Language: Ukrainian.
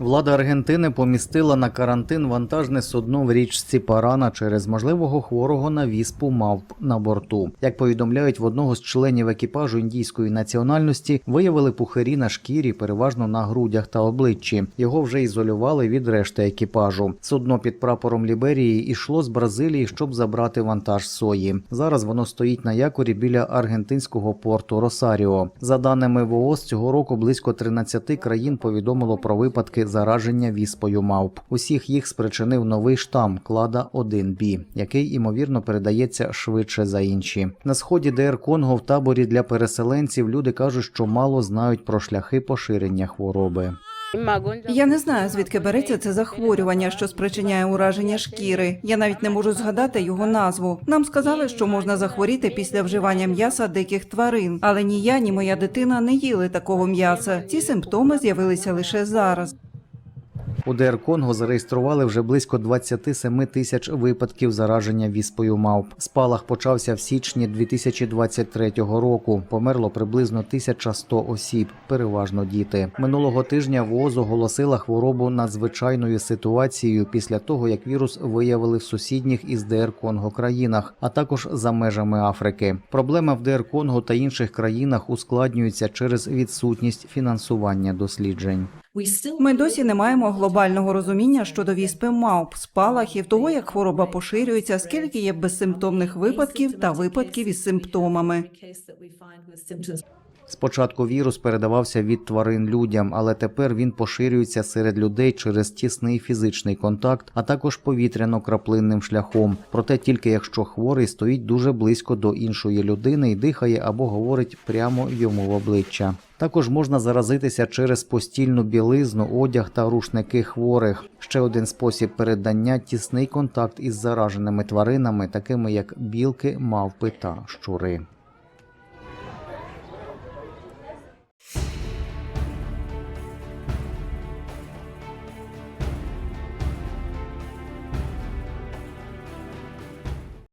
Влада Аргентини помістила на карантин вантажне судно в річці Парана через можливого хворого на віспу мавп на борту. Як повідомляють в одного з членів екіпажу індійської національності, виявили пухирі на шкірі, переважно на грудях та обличчі. Його вже ізолювали від решти екіпажу. Судно під прапором Ліберії йшло з Бразилії, щоб забрати вантаж сої. Зараз воно стоїть на якорі біля аргентинського порту Росаріо. За даними ВООЗ, цього року близько 13 країн повідомило про випадки зараження віспою мавп. Усіх їх спричинив новий штам клада 1 б який ймовірно передається швидше за інші. На сході ДР Конго в таборі для переселенців люди кажуть, що мало знають про шляхи поширення хвороби. Я не знаю, звідки береться це захворювання, що спричиняє ураження шкіри. Я навіть не можу згадати його назву. Нам сказали, що можна захворіти після вживання м'яса диких тварин, але ні я, ні моя дитина не їли такого м'яса. Ці симптоми з'явилися лише зараз. У ДР Конго зареєстрували вже близько 27 тисяч випадків зараження віспою мавп. Спалах почався в січні 2023 року. Померло приблизно 1100 осіб, переважно діти. Минулого тижня ВООЗ оголосила хворобу надзвичайною ситуацією після того, як вірус виявили в сусідніх із ДР Конго країнах, а також за межами Африки. Проблема в ДР Конго та інших країнах ускладнюється через відсутність фінансування досліджень. Ми досі не маємо глобального розуміння щодо віспи мавп, спалахів, того, як хвороба поширюється, скільки є безсимптомних випадків та випадків із симптомами. Спочатку вірус передавався від тварин людям, але тепер він поширюється серед людей через тісний фізичний контакт, а також повітряно-краплинним шляхом. Проте тільки якщо хворий стоїть дуже близько до іншої людини і дихає або говорить прямо йому в обличчя. Також можна заразитися через постільну білизну, одяг та рушники хворих. Ще один спосіб передання тісний контакт із зараженими тваринами, такими як білки, мавпи та щури.